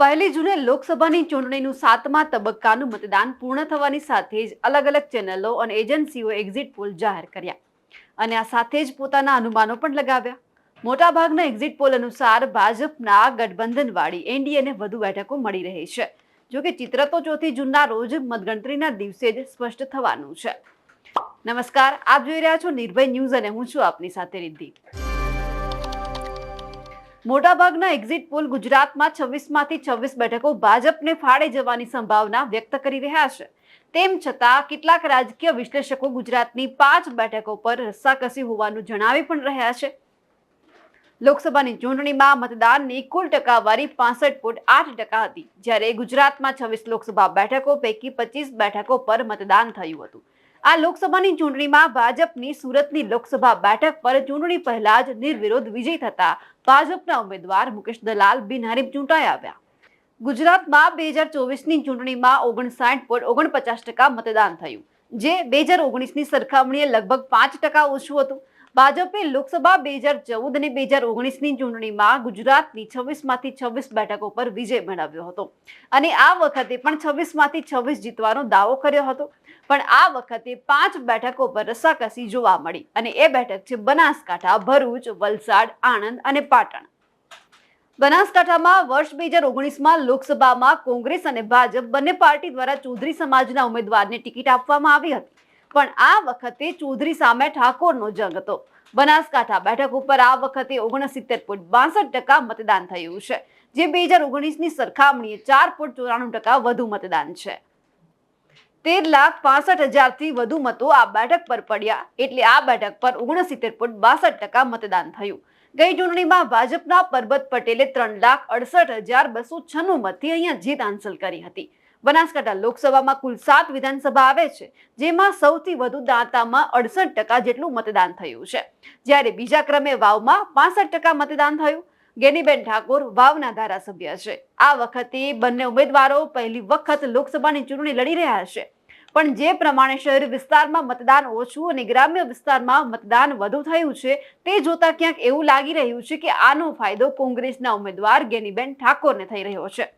પહેલી જૂને લોકસભાની ચૂંટણીનું સાતમા તબક્કાનું મતદાન પૂર્ણ થવાની સાથે જ અલગ અલગ ચેનલો અને એજન્સીઓ એક્ઝિટ પોલ જાહેર કર્યા. અને આ સાથે જ પોતાના અનુમાનો પણ લગાવ્યા. મોટાભાગના એક્ઝિટ પોલ અનુસાર ભાજપના ગઠબંધનવાળી એનડીએને વધુ બેઠકો મળી રહી છે. જોકે ચિત્ર તો ચોથી જૂનના રોજ મતગણતરીના દિવસે જ સ્પષ્ટ થવાનું છે. નમસ્કાર, આપ જોઈ રહ્યા છો નિર્ભય ન્યૂઝ અને હું છું આપની સાથે રિદ્ધિ મોટાભાગના એક્ઝિટ પોલ ગુજરાતમાં છવ્વીસમાંથી છવ્વીસ બેઠકો ભાજપને ફાળે જવાની સંભાવના વ્યક્ત કરી રહ્યા છે. તેમ છતાં કેટલાક રાજકીય વિશ્લેષકો ગુજરાતની પાંચ બેઠકો પર રસ્સાકસી હોવાનું જણાવી પણ રહ્યા છે. લોકસભાની ચૂંટણીમાં મતદાનની કુલ ટકાવારી પાસઠ પોઈન્ટ આઠ ટકા હતી. જ્યારે ગુજરાતમાં છવ્વીસ લોકસભા બેઠકો પૈકી પચીસ બેઠકો પર મતદાન થયું હતું. આ લોકસભાની ચૂંટણીમાં ભાજપની સુરતની લોકસભા બેઠક પર ચૂંટણી પહેલા જ નિર્વિરોધ વિજય થતા ભાજપના ઉમેદવાર મુકેશ દલાલ બિનહરીફ ચૂંટાઈ આવ્યા. ગુજરાતમાં બે હજાર ચોવીસની ચૂંટણીમાં ઓગણસાઠ પોઈન્ટ ઓગણપચાસ ટકા મતદાન થયું, જે બે હજાર ઓગણીસની સરખામણીએ લગભગ પાંચ ટકા ઓછું હતું. ભાજપે લોકસભા બે હજાર ચૌદ અને બે હજાર ઓગણીસની ચૂંટણીમાં ગુજરાતની છવ્વીસમાંથી છવ્વીસ બેઠકો પર વિજય મેળવ્યો હતો. અને આ વખતે પણ છવ્વીસમાંથી છવ્વીસ જીતવાનો દાવો કર્યો હતો. પણ આ વખતે પાંચ બેઠકો પર રસાકસી જોવા મળી અને એ બેઠક છે બનાસકાંઠા, ભરૂચ, વલસાડ, આણંદ અને પાટણ. બનાસકાંઠામાં વર્ષ બે હજાર ઓગણીસમાં લોકસભામાં કોંગ્રેસ અને ભાજપ બંને પાર્ટી દ્વારા ચૌધરી સમાજના ઉમેદવારને ટિકિટ આપવામાં આવી હતી. પણ આ વખતે ચૌધરી સામે ઠાકોરનો જંગ હતો. બનાસકાંઠા બેઠક ઉપર આ વખતે ઓગણસિત્તેર પોઈન્ટ બાસઠ ટકા મતદાન થયું છે, જે બે હજાર ઓગણીસની સરખામણીએ ચાર પોઈન્ટ ચોરાણું ટકા વધુ મતદાન છે. તેર લાખ પાસઠ હજારથી વધુ મતો આ બેઠક પર પડ્યા, એટલે આ બેઠક પર ઓગણસિત્તેર પોઈન્ટ બાસઠ ટકા મતદાન થયું. ગઈ ચૂંટણીમાં ભાજપના પરબત પટેલે ત્રણ લાખ અડસઠ હજાર બસો છન્નું મતથી અહીંયા જીત હાંસલ કરી હતી. બનાસકાંઠા લોકસભામાં કુલ સાત વિધાનસભા આવે છે, જેમાં સૌથી વધુ દાંતામાં અડસઠ ટકા જેટલું મતદાન થયું છે. જ્યારે બીજા ક્રમે વાવમાં પાસઠ ટકા મતદાન થયું. ગેનીબેન ઠાકોર વાવના ધારાસભ્ય છે. આ વખતે બંને ઉમેદવારો પહેલી વખત લોકસભાની ચૂંટણી લડી રહ્યા છે. પણ જે પ્રમાણે શહેરી વિસ્તારમાં મતદાન ઓછું અને ગ્રામ્ય વિસ્તારમાં મતદાન વધુ થયું છે, તે જોતા ક્યાંક એવું લાગી રહ્યું છે કે આનો ફાયદો કોંગ્રેસના ઉમેદવાર ગેનીબેન ઠાકોરને થઈ રહ્યો છે.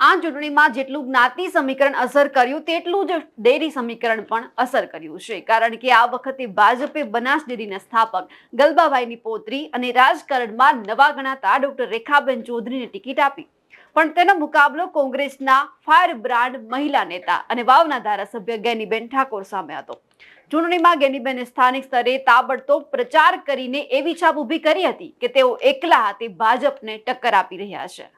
આ ચૂંટણીમાં જેટલું જ્ઞાતિ સમીકરણ અસર કર્યું, તેટલું જ ડેરી સમીકરણ પણ અસર કર્યું છે. કારણ કે આ વખતે ભાજપે બનાસ ડેરીના સ્થાપક ગલબાભાઈની પોત્રી અને રાજકારણમાં નવા ગણાતા ડોક્ટર રેખાબેન ચૌધરીને ટિકિટ આપી. પણ તેનો મુકાબલો કોંગ્રેસના ફાયર બ્રાન્ડ મહિલા નેતા અને વાવના ધારાસભ્ય ગેનીબેન ઠાકોર સામે હતો. ચૂંટણીમાં ગેનીબેને સ્થાનિક સ્તરે તાબડતોબ પ્રચાર કરીને એવી છાપ ઊભી કરી હતી કે તેઓ એકલા હાથે ભાજપને ટક્કર આપી રહ્યા છે.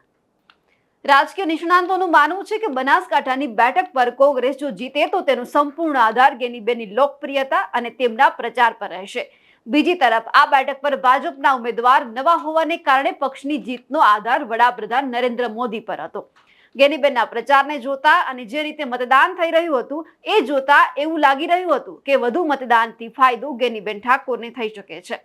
રાજકીય નિષ્ણાંતોનું માનવું છે કે બનાસકાંઠાની બેઠક પર કોંગ્રેસ જો જીતે તો તેનો સંપૂર્ણ આધાર ગેનીબેનની લોકપ્રિયતા અને તેમના પ્રચાર પર રહેશે. બીજી તરફ, આ બેઠક પર ભાજપના ઉમેદવાર નવા હોવાને કારણે પક્ષની જીતનો આધાર વડાપ્રધાન નરેન્દ્ર મોદી પર હતો. ગેનીબેનના પ્રચારને જોતા અને જે રીતે મતદાન થઈ રહ્યું હતું, એ જોતા એવું લાગી રહ્યું હતું કે વધુ મતદાનથી ફાયદો ગેનીબેન ઠાકોરને થઈ શકે છે.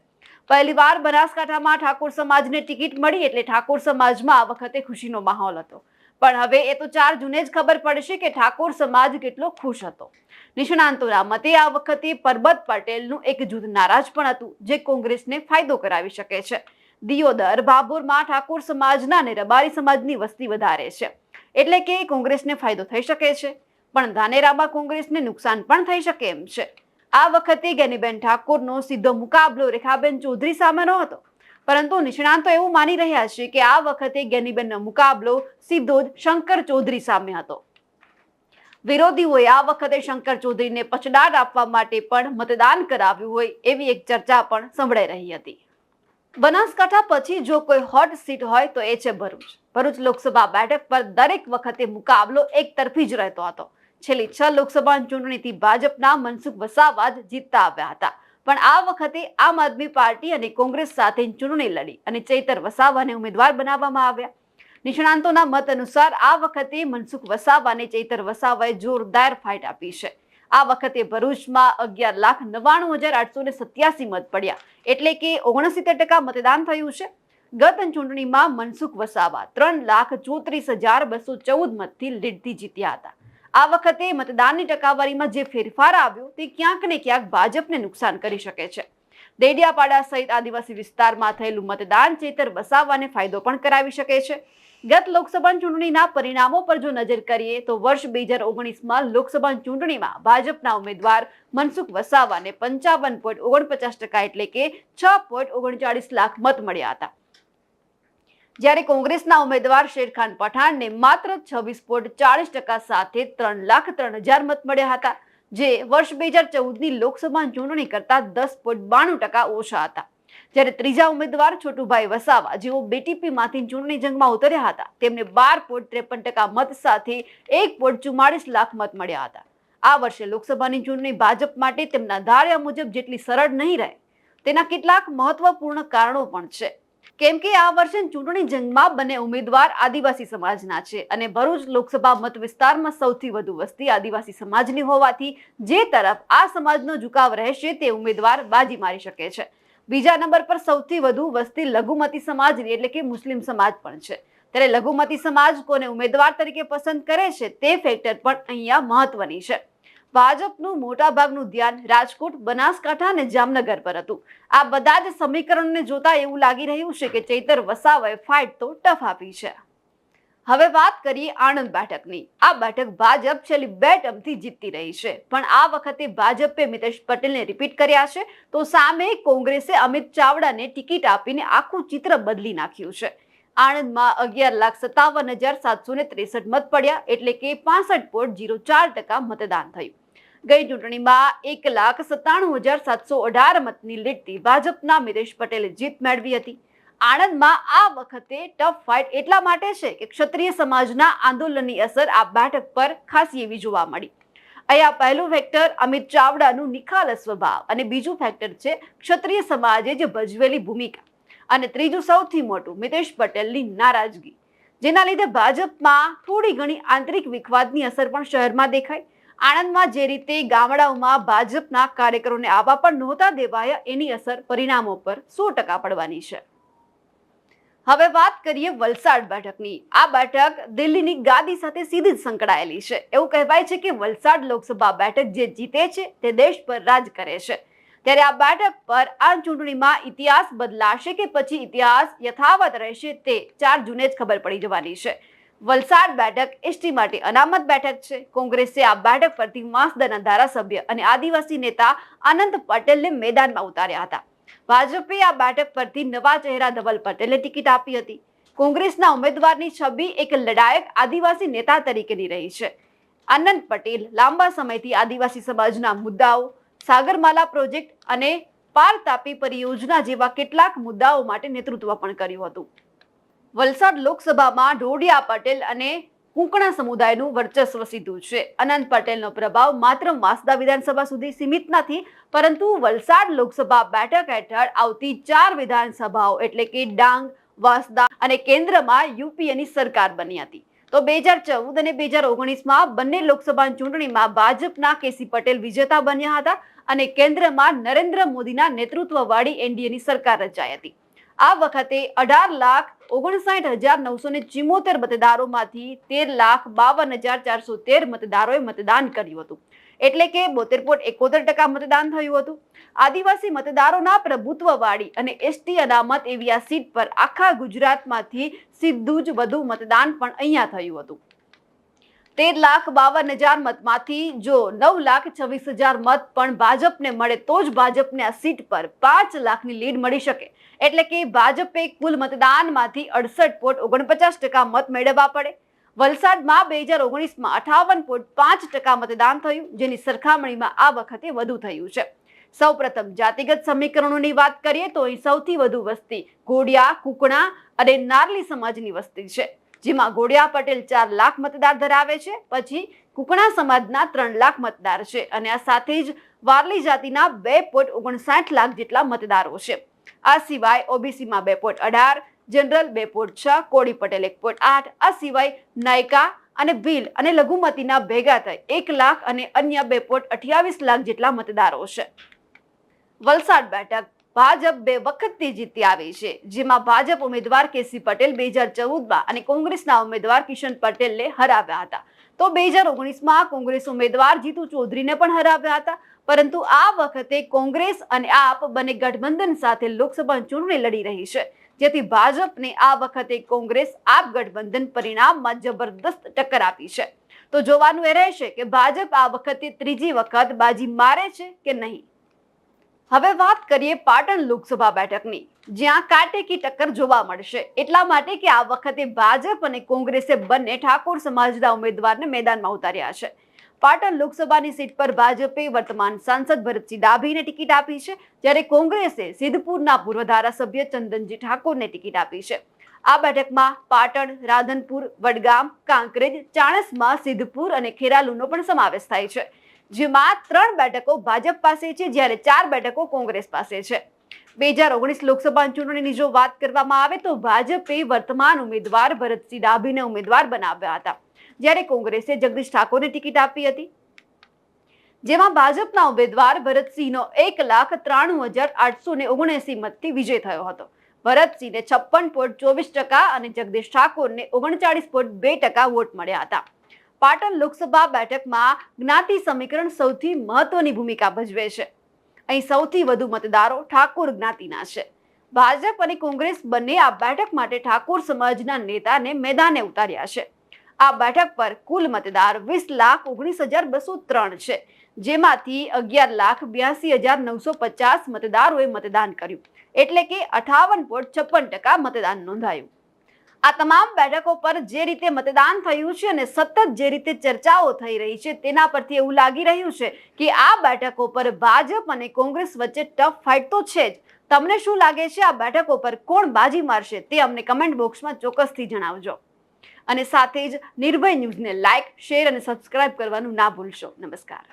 પહેલીવાર બનાસકાંઠામાં ઠાકોર સમાજને ટિકિટ મળી એટલે ઠાકોર સમાજમાં આ વખતે ખુશીનો માહોલ હતો. પણ હવે એ તો ચાર જૂને જ ખબર પડશે કે ઠાકોર સમાજ કેટલો ખુશ હતો. નિષ્ણાંતોના મતે આ વખતે પરબત પટેલનું એક જૂથ નારાજ પણ હતું, જે કોંગ્રેસને ફાયદો કરાવી શકે છે. દિયોદર, ભાભોરમાં ઠાકોર સમાજના અને રબારી સમાજની વસ્તી વધારે છે. એટલે કે કોંગ્રેસને ફાયદો થઈ શકે છે. પણ ધાનેરામાં કોંગ્રેસને નુકસાન પણ થઈ શકે એમ છે. આ વખતે ગેનીબેન ઠાકોરનો સીધો મુકાબલો રેખાબેન ચૌધરી સામેનો હતો. પરંતુ નિષ્ણાંતો એવું માની રહ્યા છે કે આ વખતે ગેનીબેનનો મુકાબલો સીધો જ શંકર ચૌધરી સામે હતો. વિરોધીઓએ આ વખતે શંકર ચૌધરીને પછડાટ આપવા માટે પણ મતદાન કરાવ્યું હોય એવી એક ચર્ચા પણ સંભળાઈ રહી હતી. બનાસકાંઠા પછી જો કોઈ હોટ સીટ હોય તો એ છે ભરૂચ. ભરૂચ લોકસભા બેઠક પર દરેક વખતે મુકાબલો એક તરફી જ રહેતો હતો. છેલ્લી છ લોકસભા ચૂંટણીથી ભાજપના મનસુખ વસાવા જીતતા આવ્યા હતા. પણ આ વખતે આમ આદમી પાર્ટી અને કોંગ્રેસ સાથે ચૂંટણી લડી અને ચૈતર વસાવાને ઉમેદવાર બનાવવામાં આવ્યા. નિષ્ણાંતોના મત અનુસાર આ વખતે મનસુખ વસાવાને ચૈતર વસાવાએ જોરદાર ફાઇટ આપી છે. આ વખતે ભરૂચમાં અગિયાર લાખ નવ્વાણું હજાર આઠસો ને સત્યાસી મત પડ્યા. એટલે કે ઓગણસિત્તેર ટકા મતદાન થયું છે. ગત ચૂંટણીમાં મનસુખ વસાવા ત્રણ લાખ ચોત્રીસ હજાર બસો ચૌદ મતથી લીડથી જીત્યા હતા. આ વખતે મતદાનની ટકાવારીમાં જે ફેરફાર આવ્યો તે ક્યાંક ને ક્યાંક ભાજપને નુકસાન કરી શકે છે. દેડિયાપાડા સહિત આદિવાસી વિસ્તારમાં થયેલું મતદાન ચેતર વસાવાને ફાયદો પણ કરાવી શકે છે. ગત લોકસભા ચૂંટણીના પરિણામો પર જો નજર કરીએ તો વર્ષ બે હજાર ઓગણીસમાં લોકસભા ચૂંટણીમાં ભાજપના ઉમેદવાર મનસુખ વસાવાને પંચાવન પોઈન્ટ ઓગણપચાસ ટકા એટલે કે છ પોઈન્ટ ઓગણચાળીસ લાખ મત મળ્યા હતા. જ્યારે કોંગ્રેસના ઉમેદવાર શેરખાન પઠાણને માત્ર છવ્વીસ પોઈન્ટ ચાલીસ ટકા સાથે ત્રણ લાખ ત્રણ હજાર મત મળ્યા હતા, જે વર્ષ બે હજાર ચૌદની લોકસભા ચૂંટણી કરતા દસ પોઈન્ટ બાણું ટકા ઓછા હતા. જ્યારે ત્રીજા ઉમેદવાર છોટુભાઈ વસાવા જેઓ બીટીપીમાંથી ચૂંટણી જંગમાં ઉતર્યા હતા, તેમને બાર પોઈન્ટ ત્રેપન ટકા મત સાથે એક પોઈન્ટ ચુમ્માળીસ લાખ મત મળ્યા હતા. આ વર્ષે લોકસભાની ચૂંટણી ભાજપ માટે તેમના ધાર્યા મુજબ જેટલી સરળ નહીં રહે, તેના કેટલાક મહત્વપૂર્ણ કારણો પણ છે. કેમ કે આ વર્ષે ચૂંટણી જંગમાં બંને ઉમેદવાર આદિવાસી સમાજના છે અને ભરૂચ લોકસભા મત વિસ્તારમાં સૌથી વધુ વસ્તી આદિવાસી સમાજની હોવાથી જે તરફ આ સમાજનો ઝુકાવ રહેશે તે ઉમેદવાર બાજી મારી શકે છે. બીજા નંબર પર સૌથી વધુ વસ્તી લઘુમતી સમાજની એટલે કે મુસ્લિમ સમાજ પણ છે. ત્યારે લઘુમતી સમાજ કોને ઉમેદવાર તરીકે પસંદ કરે છે તે ફેક્ટર પણ અહીંયા મહત્વની છે. ભાજપનું મોટાભાગનું ધ્યાન રાજકોટ, બનાસકાંઠા અને જામનગર પર હતું. આ બધા જ સમીકરણને જોતા એવું લાગી રહ્યું છે કે ચૈતર વસાવાએ ફાઇટ તો ટફ આપી છે. હવે વાત કરીએ આણંદ બેઠકની. આ બેઠક ભાજપ છેલ્લી બે ટર્મથી જીતતી રહી છે. પણ આ વખતે ભાજપે મિતેશ પટેલને રિપીટ કર્યા છે. તો સામે કોંગ્રેસે અમિત ચાવડાને ટિકિટ આપીને આખું ચિત્ર બદલી નાખ્યું છે. આણંદમાં અગિયાર લાખ સત્તાવન હજાર સાતસો ને ત્રેસઠ મત પડ્યા એટલે કે પાસઠ પોઈન્ટ જીરો ચાર ટકા મતદાન થયું. ગઈ ચૂંટણીમાં એક લાખ સત્તાણું હજાર સાતસો અઢાર મતની લીડથી ભાજપના મિતેશ પટેલે જીત મેળવી હતી. આણંદમાં આ વખતે ટફ ફાઇટ એટલા માટે છે કે ક્ષત્રિય સમાજના આંદોલનની અસર આ બેઠક પર ખાસી એવી જોવા મળી. અહીંયા પહેલું ફેક્ટર અમિત ચાવડાનું નિખાલસ સ્વભાવ અને બીજું ફેક્ટર છે ક્ષત્રિય સમાજે જે ભજવેલી ભૂમિકા. અને ત્રીજું સૌથી મોટું મિતેશ પટેલની નારાજગી. જેના લીધે ભાજપમાં થોડી ઘણી આંતરિક વિખવાદની અસર પણ શહેરમાં દેખાય આણંદમાં જે રીતે ગામડાઓમાં ભાજપના કાર્યકરોને આવા પણ નહોતા દેવાયા, એની અસર પરિણામો પર સો ટકા પડવાની છે. હવે વાત કરીએ વલસાડ બેઠકની. આ બેઠક દિલ્હીની ગાદી સાથે સીધી જ સંકળાયેલી છે. એવું કહેવાય છે કે વલસાડ લોકસભા બેઠક જે જીતે છે, તે દેશ પર રાજ કરે છે. ત્યારે આ બેઠક પર આ ચૂંટણીમાં ઇતિહાસ બદલાશે કે પછી ઇતિહાસ યથાવત રહેશે તે ચાર જૂને જ ખબર પડી જવાની છે. વલસાડ બેઠક એસટી માટે અનામત બેઠક છે. કોંગ્રેસે આ બેઠક પરથી માસદાના ધારાસભ્ય અને આદિવાસી નેતા આનંદ પટેલને મેદાનમાં ઉતાર્યા હતા. ભાજપે આ બેઠક પરથી નવા ચહેરા ધવલ પટેલને ટિકિટ આપી હતી. કોંગ્રેસના ઉમેદવારની છબી એક લડાયક આદિવાસી નેતા તરીકેની રહી છે. આનંદ પટેલ લાંબા સમયથી આદિવાસી સમાજના મુદ્દાઓ, સાગરમાલા પ્રોજેક્ટ અને પાર તાપી પરિયોજના જેવા કેટલાક મુદ્દાઓ માટે નેતૃત્વ પણ કર્યું હતું. વલસાડ લોકસભામાં ઢોડિયા પટેલ અને કુંકણા સમુદાયનું વર્ચસ્વ સીધું છે. અનંત પટેલનો પ્રભાવ માત્ર માસદા વિધાનસભા સુધી સીમિત નથી, પરંતુ વલસાડ લોકસભા બેઠક હેઠળ આવતી ચાર વિધાનસભાઓ એટલે કે ડાંગ, વાસદા અને કેન્દ્રમાં યુપીએની સરકાર બની હતી. તો બે હજાર ચૌદ અને બે હજાર ઓગણીસમાં બંને લોકસભા ચૂંટણીમાં ભાજપના કેસી પટેલ વિજેતા બન્યા હતા અને કેન્દ્રમાં નરેન્દ્ર મોદીના નેતૃત્વવાળી એનડીએની સરકાર રચાઈ હતી. આ વખતે અઢાર લાખ ઓગણસાઠ હજાર નવસો ને ચિમોતેર મતદારોમાંથી તેર લાખ બાવન હજાર ચારસો તેર મતદારોએ મતદાન કર્યું હતું. એટલે કે બોતેર પોઈન્ટ એકોતેર ટકા મતદાન થયું હતું. આદિવાસી મતદારોના પ્રભુત્વવાળી અને એસટી અનામત એવી આ સીટ પર આખા ગુજરાતમાંથી સીધું જ વધુ મતદાન પણ અહીંયા થયું હતું. તેર લાખ બાવન હજાર મતમાંથી જો નવ લાખ છવ્વીસ હજાર મત પણ ભાજપને મળે, તો જ ભાજપને આ સીટ પર પાંચ લાખની લીડ મળી શકે. એટલે કે ભાજપે કુલ મતદાનમાંથી અડસઠ પોઈન્ટ ઓગણપચાસ ટકા મત મેળવવા પડે. વલસાડમાં બે હજાર ઓગણીસમાં અઠાવન પોઈન્ટ પાંચ ટકા મતદાન થયું, જેની સરખામણીમાં આ વખતે વધુ થયું છે. સૌપ્રથમ જાતિગત સમીકરણોની વાત કરીએ, તો અહીં સૌથી વધુ વસ્તી ઘોડિયા, કુકણા અને નારલી સમાજની વસ્તી છે. જેમાં ગોડિયા પટેલ ચાર લાખ મતદાર ધરાવે છે, પછી કુકણા સમાજના ત્રણ લાખ મતદાર છે અને આ સાથે જ વારલી જાતિના બે પોઈન્ટ ઓગણસાઠ લાખ જેટલા મતદારો છે. આ સિવાય ઓબીસીમાં બે પોઈન્ટ અઢાર, જનરલ બે પોઈન્ટ છ, કોળી પટેલ એક પોઈન્ટ આઠ, આ સિવાય નાયકા અને ભીલ અને લઘુમતીના ભેગા થઈ એક લાખ અને અન્ય બે પોઈન્ટ અઠ્યાવીસ લાખ જેટલા મતદારો છે. વલસાડ બેઠક ભાજપ બે વખતથી જીતી આવી છે, જેમાં ભાજપ ઉમેદવાર કેસી પટેલ બે હજાર ચૌદમાં અને કોંગ્રેસના ઉમેદવાર કિશન પટેલને હરાવ્યા હતા. તો બે હજાર ઓગણીસમાં કોંગ્રેસ ઉમેદવાર જીતુ ચૌધરીને પણ હરાવ્યા હતા, પરંતુ આ વખતે કોંગ્રેસ અને આપ બંને ગઠબંધન સાથે લોકસભા ચૂંટણી લડી રહી છે, જેથી ભાજપને આ વખતે કોંગ્રેસ આપ ગઠબંધન પરિણામમાં જબરદસ્ત ટક્કર આપી છે. તો જોવાનું એ રહેશે કે ભાજપ આ વખતે ત્રીજી વખત બાજી મારે છે કે નહીં? હવે વાત કરીએ પાટણ લોકસભા બેઠકની, જ્યાં કાટેકી ટક્કર જોવા મળશે. એટલા માટે કે આ વખતે ભાજપ અને કોંગ્રેસે બંને ઠાકોર સમાજના ઉમેદવારને મેદાનમાં ઉતાર્યા છે. પાટણ લોકસભાની સીટ પર ભાજપે વર્તમાન સાંસદ ભરતસિંહ ડાભીને ટિકિટ આપી છે, જ્યારે કોંગ્રેસે સિદ્ધપુરના પૂર્વ ધારાસભ્ય ચંદનજી ઠાકોરને ટિકિટ આપી છે. આ બેઠકમાં પાટણ, રાધનપુર, વડગામ, કાંકરેજ, ચાણસમાં સિદ્ધપુર અને ખેરાલુનો પણ સમાવેશ થાય છે. જેમાં ત્રણ બેઠકો ભાજપ પાસે છે, જ્યારે ચાર બેઠકો કોંગ્રેસ પાસે છે. બે હજાર ઓગણીસ લોકસભા ચૂંટણીની જો વાત કરવામાં આવે તો ભાજપે વર્તમાન ઉમેદવાર ભરતસિંહ ડાભીને ઉમેદવાર બનાવ્યા હતા. જ્યારે કોંગ્રેસે જગદીશ ઠાકોરને ટિકિટ આપી હતી. જેમાં ભાજપના ઉમેદવાર ભરતસિંહનો એક લાખ ત્રાણું હજાર આઠસો ને ઓગણએસી મતથી વિજય થયો હતો. ભરતસિંહને છપ્પન પોઈન્ટ ચોવીસ ટકા અને જગદીશ ઠાકોરને ઓગણચાળીસ પોઈન્ટ બે ટકા વોટ મળ્યા હતા. પાટણ લોકસભા બેઠકમાં જ્ઞાતિ સમીકરણ સૌથી મહત્વની ભૂમિકા ભજવે છે. અહીં સૌથી વધુ મતદારો ઠાકોર જ્ઞાતિના છે. ભાજપ અને કોંગ્રેસ બંને આ બેઠક માટે ઠાકોર સમાજના નેતાને મેદાને ઉતાર્યા છે. આ બેઠક પર કુલ મતદાર વીસ લાખ ઓગણીસ હજાર બસો ત્રણ છે. જેમાંથી અગિયાર લાખ બ્યાસી હજાર નવસો પચાસ મતદારોએ મતદાન કર્યું. એટલે કે અઠાવન પોઈન્ટ છપ્પન ટકા મતદાન નોંધાયું. આ તમામ બેઠકો પર જે રીતે મતદાન થયું છે અને સતત જે રીતે ચર્ચાઓ થઈ રહી છે, તેના પરથી એવું લાગી રહ્યું છે કે આ બેઠકો પર ભાજપ અને કોંગ્રેસ વચ્ચે ટફ ફાઇટ તો છે જ. તમને શું લાગે છે આ બેઠકો પર કોણ બાજી મારશે તે અમને કમેન્ટ બોક્સમાં ચોક્કસથી જણાવજો. અને સાથે જ નિર્ભય ન્યૂઝને લાઇક શેર અને સબસ્ક્રાઇબ કરવાનું ના ભૂલશો. નમસ્કાર.